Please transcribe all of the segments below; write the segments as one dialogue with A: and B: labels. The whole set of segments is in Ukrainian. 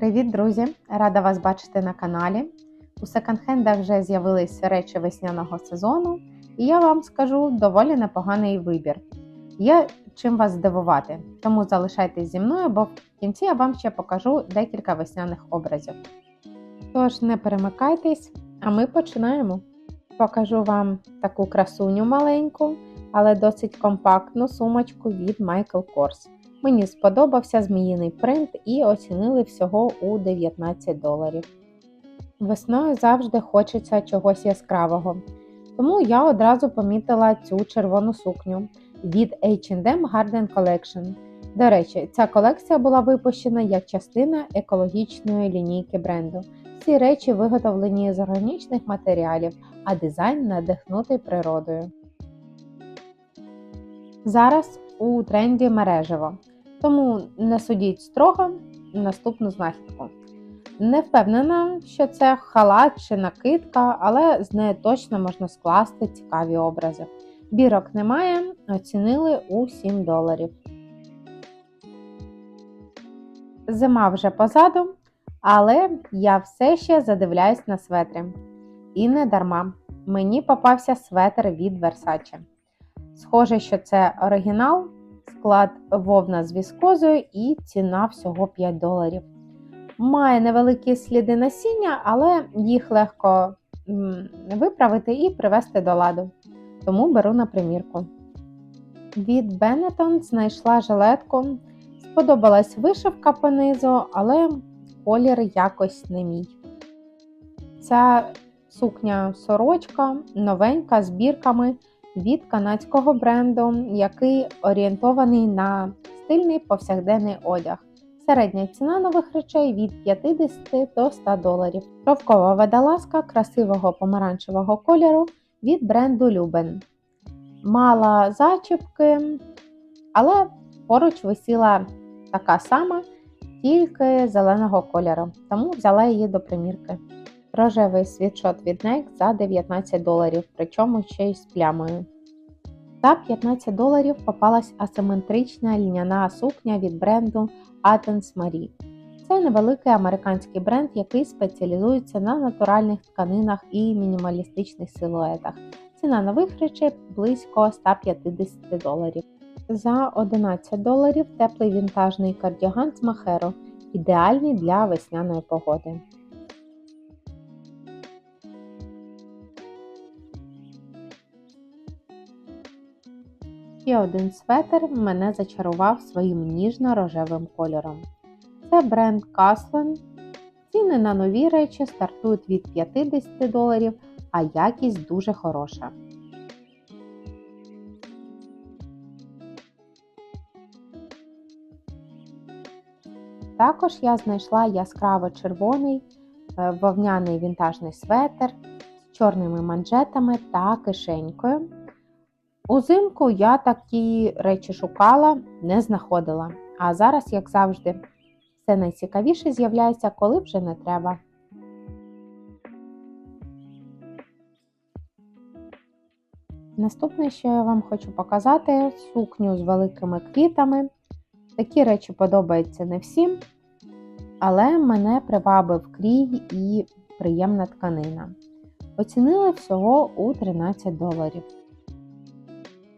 A: Привіт, друзі! Рада вас бачити на каналі. У секонд-хендах вже з'явились речі весняного сезону, і я вам скажу доволі непоганий вибір. Є чим вас здивувати, тому залишайтесь зі мною, бо в кінці я вам ще покажу декілька весняних образів. Тож не перемикайтесь, а ми починаємо. Покажу вам таку красуню маленьку, але досить компактну сумочку від Michael Kors. Мені сподобався зміїний принт і оцінили всього у 19 доларів. Весною завжди хочеться чогось яскравого, тому я одразу помітила цю червону сукню від H&M Garden Collection. До речі, ця колекція була випущена як частина екологічної лінійки бренду. Ці речі виготовлені з органічних матеріалів, а дизайн надихнутий природою. Зараз у тренді мережево, тому не судіть строго наступну знахідку. Не впевнена, що це халат чи накидка, але з нею точно можна скласти цікаві образи. Бірок немає, оцінили у 7 доларів. Зима вже позаду, але я все ще задивляюсь на светри. І не дарма. Мені попався светр від Versace. Схоже, що це оригінал, склад вовна з віскозою і ціна всього 5 доларів. Має невеликі сліди насіння, але їх легко виправити і привести до ладу. Тому беру на примірку. Від Benetton знайшла жилетку. Сподобалась вишивка по низу, але колір якось не мій. Ця сукня сорочка новенька з бірками від канадського бренду, який орієнтований на стильний повсякденний одяг. Середня ціна нових речей від 50 до 100 доларів. Шовкова водолазка красивого помаранчевого кольору від бренду Любен. Мала зачіпки, але поруч висіла така сама, тільки зеленого кольору, тому взяла її до примірки. Рожевий світшот від NEC за 19 доларів, причому ще й з плямою. За 15 доларів попалась асиметрична льняна сукня від бренду Athens Marie. Це невеликий американський бренд, який спеціалізується на натуральних тканинах і мінімалістичних силуетах. Ціна нових речей близько 150 доларів. За 11 доларів теплий вінтажний кардіган з махеро, ідеальний для весняної погоди. Ще один светр мене зачарував своїм ніжно-рожевим кольором. Це бренд Caslin. Ціни на нові речі стартують від 50 доларів, а якість дуже хороша. Також я знайшла яскраво червоний е, вовняний вінтажний светр з чорними манжетами та кишенькою. Узимку я такі речі шукала, не знаходила. А зараз, як завжди, все найцікавіше з'являється, коли вже не треба. Наступне, що я вам хочу показати, сукню з великими квітами. Такі речі подобаються не всім, але мене привабив крій і приємна тканина. Оцінили всього у 13 доларів.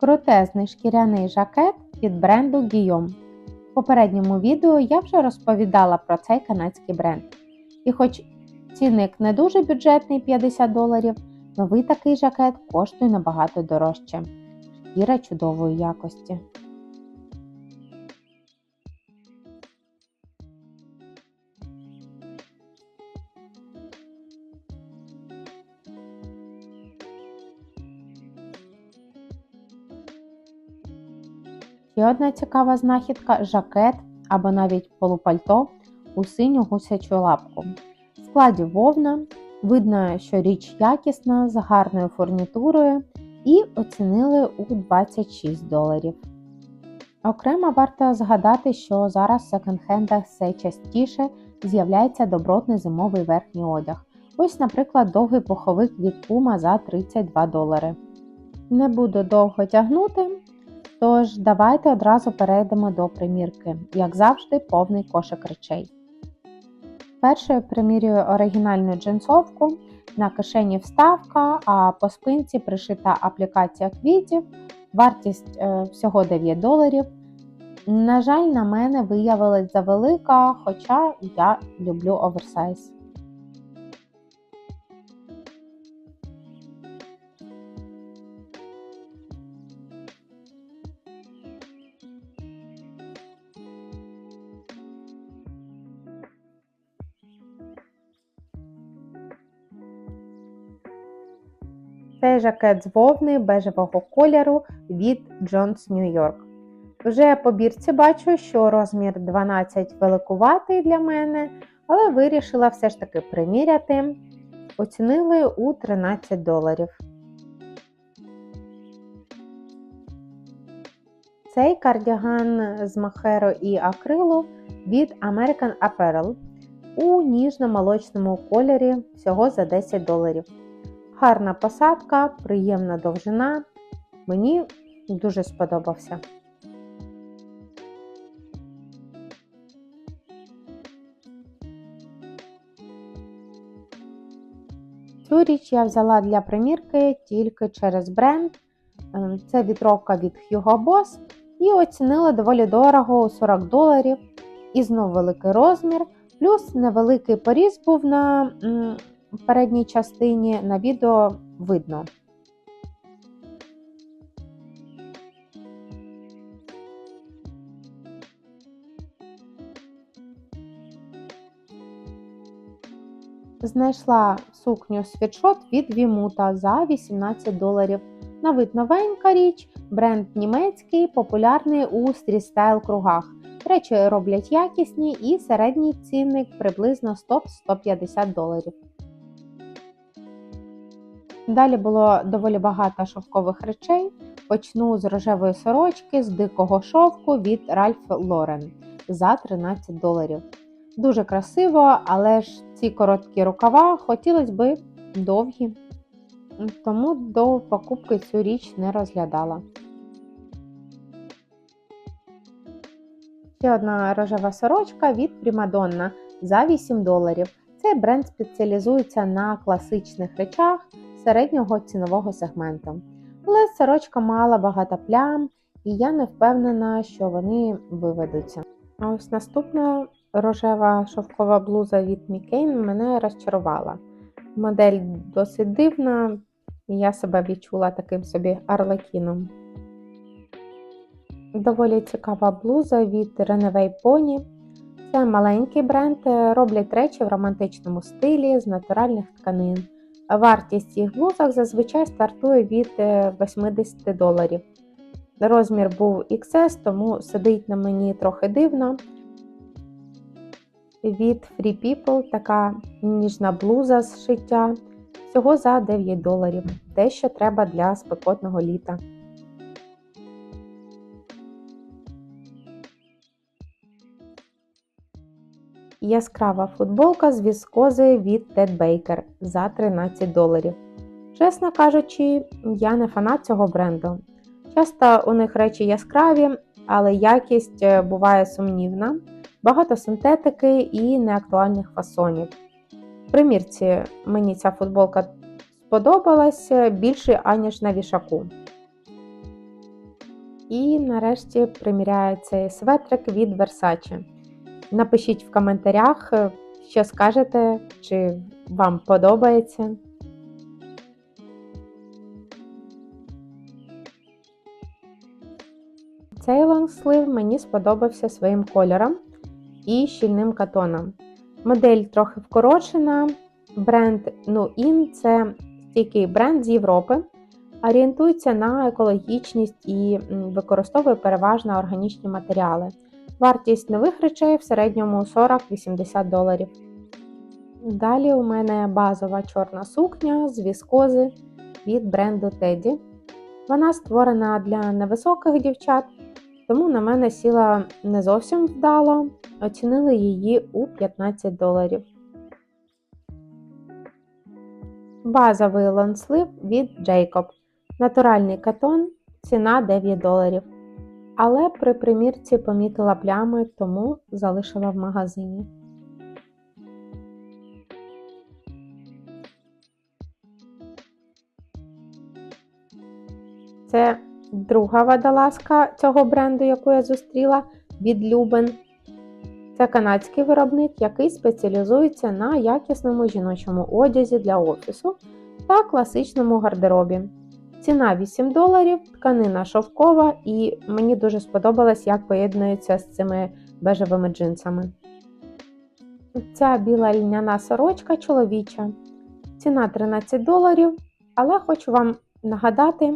A: Крутезний шкіряний жакет від бренду Guillaume. В попередньому відео я вже розповідала про цей канадський бренд. І хоч цінник не дуже бюджетний 50 доларів, новий такий жакет коштує набагато дорожче. Шкіра чудової якості. Ще одна цікава знахідка жакет або навіть полупальто у синю гусячу лапку. В складі вовна видно, що річ якісна, з гарною фурнітурою і оцінили у 26 доларів. Окремо варто згадати, що зараз в секонд-хендах все частіше з'являється добротний зимовий верхній одяг. Ось, наприклад, довгий пуховик від Puma за 32 долари. Не буду довго тягнути. Тож, давайте одразу перейдемо до примірки, як завжди, повний кошик речей. Вперше примірюю оригінальну джинсовку, на кишені вставка, а по спинці пришита аплікація квітів, вартість е, всього 9 доларів. На жаль, на мене виявилась завелика, хоча я люблю оверсайз. Цей жакет з вовни бежевого кольору від Jones New York. Вже по бірці бачу, що розмір 12 великуватий для мене, але вирішила все ж таки приміряти. Оцінили у 13 доларів. Цей кардіган з махеро і акрилу від American Apparel у ніжно-молочному кольорі всього за 10 доларів. Гарна посадка, приємна довжина. Мені дуже сподобався. Цю річ я взяла для примірки тільки через бренд. Е, Це вітровка від Hugo Boss і оцінила доволі дорого у 40 доларів. І знов великий розмір, плюс невеликий поріз був на передній частині, на відео видно. Знайшла сукню світшот від Вімута за 18 доларів. На вид новенька річ, бренд німецький, популярний у стрістайл кругах. Речі роблять якісні і середній цінник приблизно 100-150 доларів. Далі було доволі багато шовкових речей. Почну з рожевої сорочки з дикого шовку від Ralph Lauren за 13 доларів. Дуже красиво, але ж ці короткі рукава хотілося б довгі, тому до покупки цю річ не розглядала. Ще одна рожева сорочка від Primadonna за 8 доларів. Цей бренд спеціалізується на класичних речах середнього цінового сегменту. Але сорочка мала багато плям, і я не впевнена, що вони виведуться. А ось наступна рожева шовкова блуза від Мікейн мене розчарувала. Модель досить дивна, і я себе відчула таким собі арлекіном. Доволі цікава блуза від Reneway Pony. Це маленький бренд, роблять речі в романтичному стилі з натуральних тканин. Вартість їх блузок зазвичай стартує від 80 доларів. Розмір був XS, тому сидить на мені трохи дивно. Від Free People така ніжна блуза з шиття. Всього за 9 доларів. Те, що треба для спекотного літа. Яскрава футболка з віскози від Ted Baker за 13 доларів. Чесно кажучи, я не фанат цього бренду. Часто у них речі яскраві, але якість е, буває сумнівна, багато синтетики і неактуальних фасонів. В примірці мені ця футболка сподобалась більше, аніж на вішаку. І нарешті приміряю цей светрик від Versace. Напишіть в коментарях, е, що скажете, чи вам подобається. Цей лонгслив мені сподобався своїм кольором і щільним катоном. Модель трохи вкорочена. Бренд NuIn це стійкий бренд з Європи, орієнтується на екологічність і використовує переважно органічні матеріали. Вартість нових речей в середньому 40-80 доларів. Далі у мене базова чорна сукня з віскози від бренду Teddy. Вона створена для невисоких дівчат, тому на мене сіла не зовсім вдало, оцінили її у 15 доларів. Базовий лонслив від Jacob. Натуральний катон, ціна 9 доларів але при примірці помітила плями, тому залишила в магазині. Це друга водолазка цього бренду, яку я зустріла від Любен. Це канадський виробник, який спеціалізується на якісному жіночому одязі для офісу та класичному гардеробі. Ціна 8 доларів, тканина шовкова, і мені дуже сподобалось, як поєднується з цими бежевими джинсами. Ця біла льняна сорочка чоловіча. Ціна 13 доларів, але хочу вам нагадати,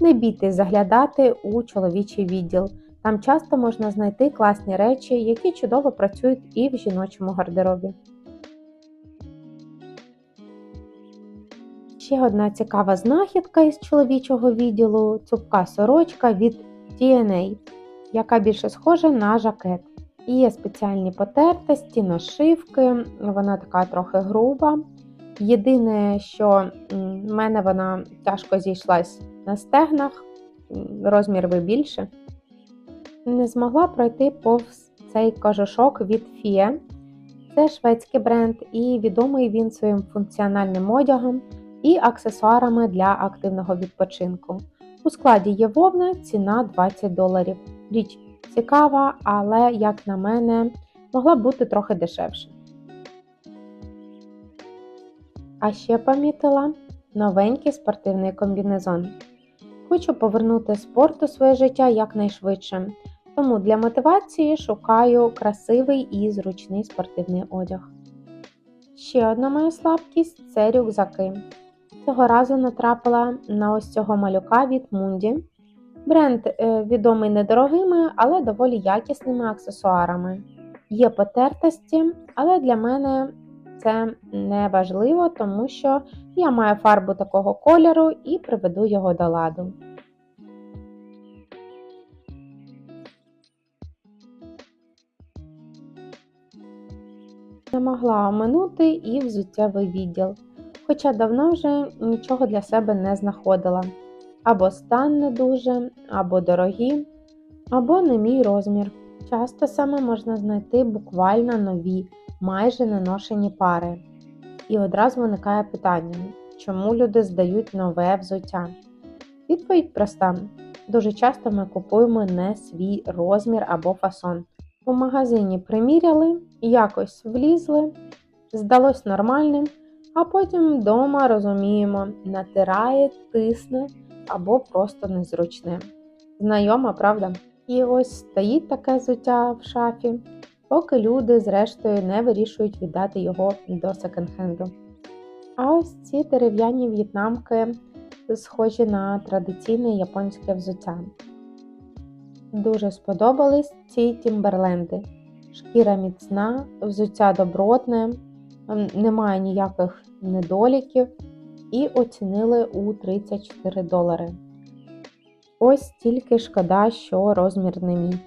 A: не бійтесь заглядати у чоловічий відділ. Там часто можна знайти класні речі, які чудово працюють і в жіночому гардеробі. Ще одна цікава знахідка із чоловічого відділу цупка сорочка від TNA, яка більше схожа на жакет. Є спеціальні потертості, нашивки, вона така трохи груба. Єдине, що в мене вона тяжко зійшлась на стегнах, розмір ви більше. Не змогла пройти повз цей кожушок від Фіє. Це шведський бренд, і відомий він своїм функціональним одягом і аксесуарами для активного відпочинку. У складі є вовна, ціна 20 доларів. Річ цікава, але, як на мене, могла б бути трохи дешевше. А ще помітила новенький спортивний комбінезон. Хочу повернути спорт у своє життя якнайшвидше, тому для мотивації шукаю красивий і зручний спортивний одяг. Ще одна моя слабкість це рюкзаки. Цього разу натрапила на ось цього малюка від Мунді. Бренд е, відомий недорогими, але доволі якісними аксесуарами. Є потертості, але для мене це не важливо, тому що я маю фарбу такого кольору і приведу його до ладу. Не могла оминути і взуттєвий відділ, хоча давно вже нічого для себе не знаходила. Або стан не дуже, або дорогі, або не мій розмір. Часто саме можна знайти буквально нові, майже неношені пари. І одразу виникає питання, чому люди здають нове взуття? Відповідь проста: дуже часто ми купуємо не свій розмір або фасон. У магазині приміряли, якось влізли, здалось нормальним, а потім вдома розуміємо, натирає, тисне або просто незручне. Знайома, правда? І ось стоїть таке взуття в шафі, поки люди, зрештою, не вирішують віддати його до секонд-хенду. А ось ці дерев'яні в'єтнамки схожі на традиційне японське взуття. Дуже сподобались ці тімберленди. Шкіра міцна, взуття добротне, немає ніяких недоліків і оцінили у 34 долари. Ось тільки шкода, що розмір не мій.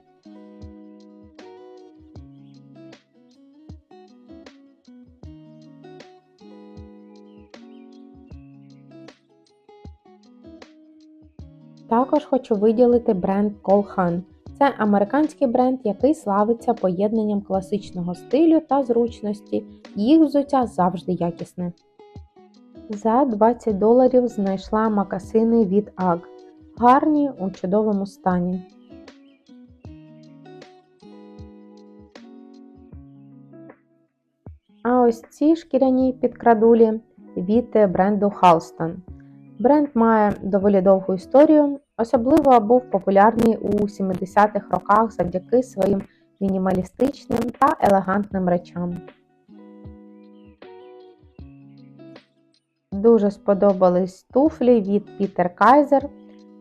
A: Також хочу виділити бренд Колхан. Це американський бренд, який славиться поєднанням класичного стилю та зручності. Їх взуття завжди якісне. За 20 доларів знайшла макасини від AG. Гарні у чудовому стані. А ось ці шкіряні підкрадулі від бренду Halston. Бренд має доволі довгу історію, особливо був популярний у 70-х роках завдяки своїм мінімалістичним та елегантним речам. Дуже сподобались туфлі від Peter Kaiser.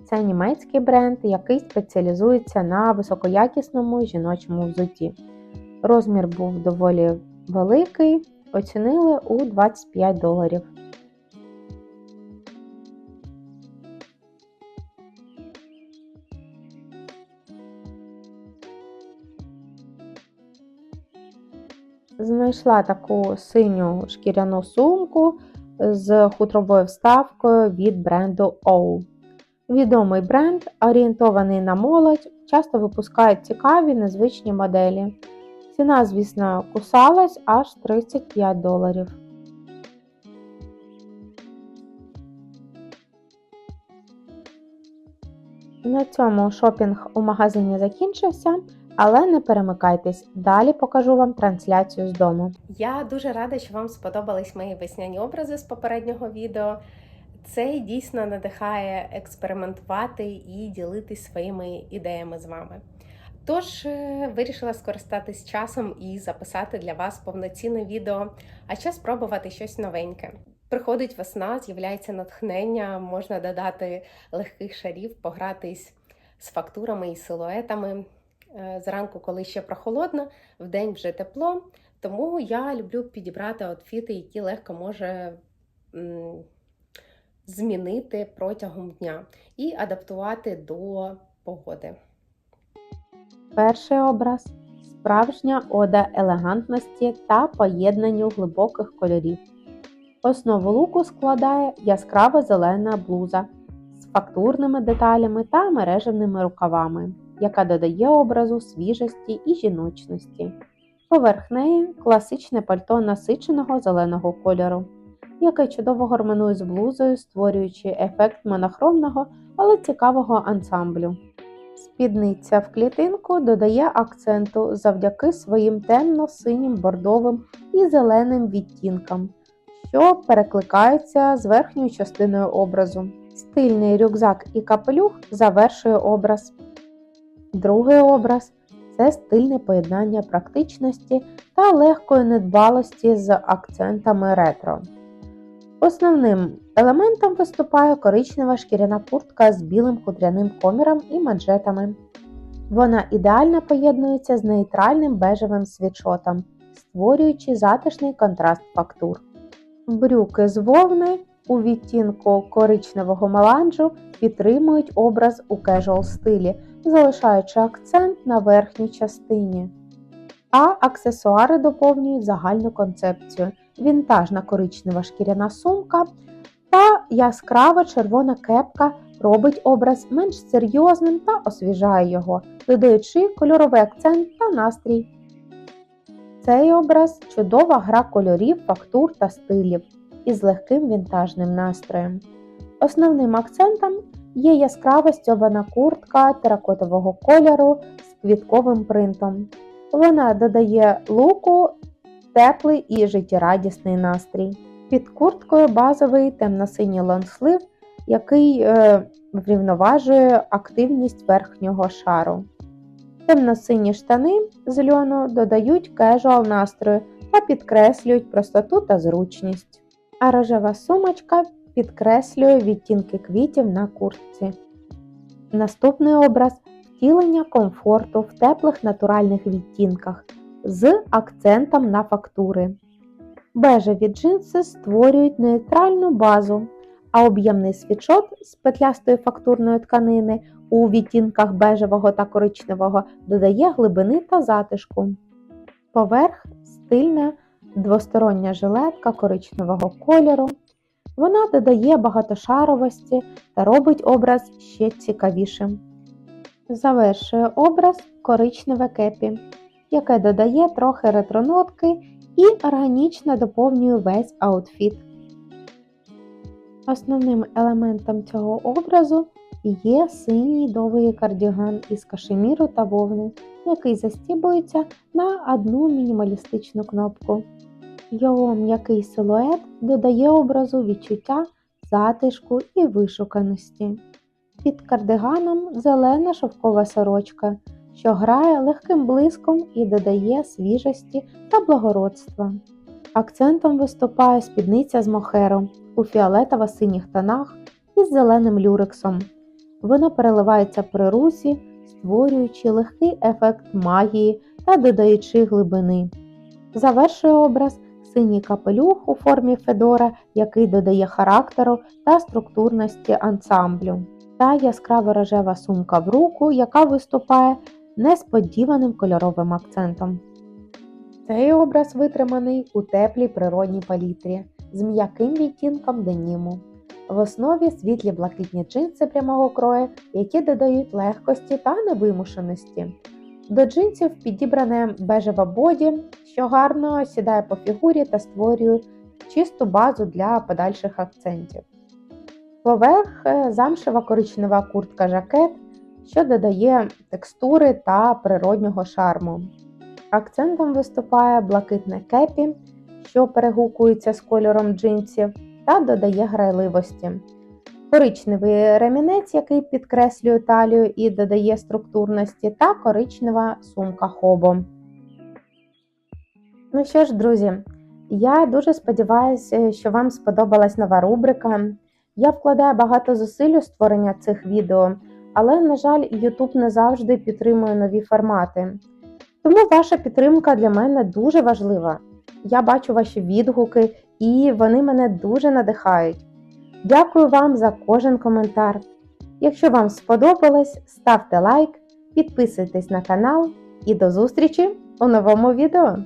A: Це німецький бренд, який спеціалізується на високоякісному жіночому взутті. Розмір був доволі великий, оцінили у 25 доларів. Знайшла таку синю шкіряну сумку з хутровою вставкою від бренду OU. Відомий бренд, орієнтований на молодь, часто випускають цікаві незвичні моделі. Ціна, звісно, кусалась аж 35 доларів. На цьому шопінг у магазині закінчився, але не перемикайтесь. Далі покажу вам трансляцію з дому.
B: Я дуже рада, що вам сподобались мої весняні образи з попереднього відео. Це дійсно надихає експериментувати і ділитись своїми ідеями з вами. Тож е, вирішила скористатись часом і записати для вас повноцінне відео, а ще спробувати щось новеньке. Приходить весна, з'являється натхнення, можна додати легких шарів, погратись з фактурами і силуетами. Е, Зранку, коли ще прохолодно, вдень вже тепло. Тому я люблю підібрати outфіти, які легко може змінити протягом дня і адаптувати до погоди.
A: Перший образ справжня ода елегантності та поєднанню глибоких кольорів. Основу луку складає яскрава зелена блуза з фактурними деталями та мережевними рукавами, яка додає образу свіжості і жіночності. Поверх неї класичне пальто насиченого зеленого кольору, яке чудово гармонує з блузою, створюючи ефект монохромного, але цікавого ансамблю. Спідниця в клітинку додає акценту завдяки своїм темно-синім бордовим і зеленим відтінкам, що перекликаються з верхньою частиною образу. Стильний рюкзак і капелюх завершує образ. Другий образ це стильне поєднання практичності та легкої недбалості з акцентами ретро. Основним елементом виступає коричнева шкіряна куртка з білим хутряним коміром і манжетами. Вона ідеально поєднується з нейтральним бежевим світшотом, створюючи затишний контраст фактур. Брюки з вовни у відтінку коричневого меланжу підтримують образ у кежуал стилі, залишаючи акцент на верхній частині. А аксесуари доповнюють загальну концепцію вінтажна коричнева шкіряна сумка та яскрава червона кепка робить образ менш серйозним та освіжає його, додаючи кольоровий акцент та настрій. Цей образ чудова гра кольорів, фактур та стилів із легким вінтажним настроєм. Основним акцентом є яскрава стьобана куртка теракотового кольору з квітковим принтом. Вона додає луку теплий і життєрадісний настрій. Під курткою базовий темно-синій лонслив, який е, врівноважує активність верхнього шару. Темно-сині штани з льону додають кежуал настрою та підкреслюють простоту та зручність. А рожева сумочка підкреслює відтінки квітів на куртці. Наступний образ втілення комфорту в теплих натуральних відтінках з акцентом на фактури. Бежеві джинси створюють нейтральну базу, а об'ємний світшот з петлястої фактурної тканини у відтінках бежевого та коричневого додає глибини та затишку. Поверх стильна двостороння жилетка коричневого кольору. Вона додає багатошаровості та робить образ ще цікавішим. Завершує образ коричневе кепі, яке додає трохи ретронотки і органічно доповнює весь аутфіт. Основним елементом цього образу є синій довгий кардіган із кашеміру та вовни, який застібується на одну мінімалістичну кнопку. Його м'який силует додає образу відчуття затишку і вишуканості. Під кардиганом зелена шовкова сорочка, що грає легким блиском і додає свіжості та благородства. Акцентом виступає спідниця з мохеру у фіолетово-синіх тонах із зеленим люрексом. Вона переливається при русі, створюючи легкий ефект магії та додаючи глибини. Завершує образ синій капелюх у формі Федора, який додає характеру та структурності ансамблю, та яскрава рожева сумка в руку, яка виступає несподіваним кольоровим акцентом. Цей образ витриманий у теплій природній палітрі з м'яким відтінком деніму. В основі світлі блакитні джинси прямого крою, які додають легкості та невимушеності. До джинсів підібране бежева боді, що гарно сідає по фігурі та створює чисту базу для подальших акцентів. Поверх е, замшева коричнева куртка жакет що додає текстури та природнього шарму. Акцентом виступає блакитне кепі, що перегукується з кольором джинсів та додає грайливості. Коричневий ремінець, який підкреслює талію і додає структурності, та коричнева сумка хобо. Ну що ж, друзі, я дуже сподіваюся, що вам сподобалась нова рубрика. Я вкладаю багато зусиль у створення цих відео, але, на жаль, YouTube не завжди підтримує нові формати. Тому ваша підтримка для мене дуже важлива. Я бачу ваші відгуки і вони мене дуже надихають. Дякую вам за кожен коментар. Якщо вам сподобалось, ставте лайк, підписуйтесь на канал і до зустрічі у новому відео!